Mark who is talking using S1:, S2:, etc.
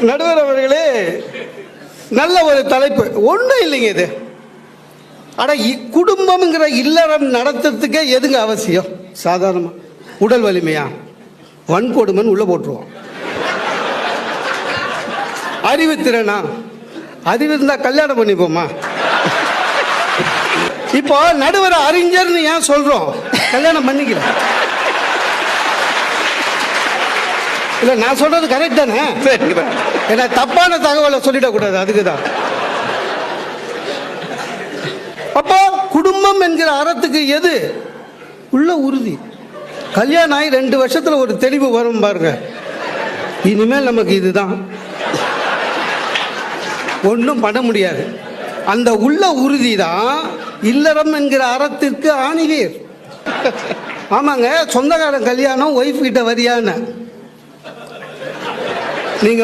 S1: நடுவர் அவர்களே நல்ல ஒரு தலைப்பு. ஒன்றும் இல்லைங்க இது. ஆனால் குடும்பம்ங்கிற இல்லறம் நடத்துறதுக்கே எதுங்க அவசியம்? சாதாரணமா. உடல் வலிமையா? வன்கொடுமைன்னு உள்ள போட்டுருவோம். அறிவுத்திறனா அறிவு இருந்தா கல்யாணம் பண்ணிப்போமா? இப்போ நடுவர் அறிஞர்னு ஏன் சொல்றோம்? கல்யாணம் பண்ணிக்கல. இல்ல நான் சொல்றது கரெக்ட் தானே? ஏன்னா தப்பான தகவலை சொல்லிடக்கூடாது அதுக்கு தான் அப்போ குடும்பம் என்கிற அறத்துக்கு எது? உள்ள உறுதி. கல்யாணம் ஆகி ரெண்டு வருஷத்துல ஒரு தெளிவு வரும் பாருங்க. இனிமேல் நமக்கு இதுதான். ஒன்றும் பண்ண முடியாது. அந்த உள்ள உறுதி தான் இல்லறம் என்கிற அறத்திற்கு ஆணிவேர். ஆமாங்க சொந்தக்காரன் கல்யாணம் ஒய்ஃப் கிட்ட வரியான்னு. நீங்க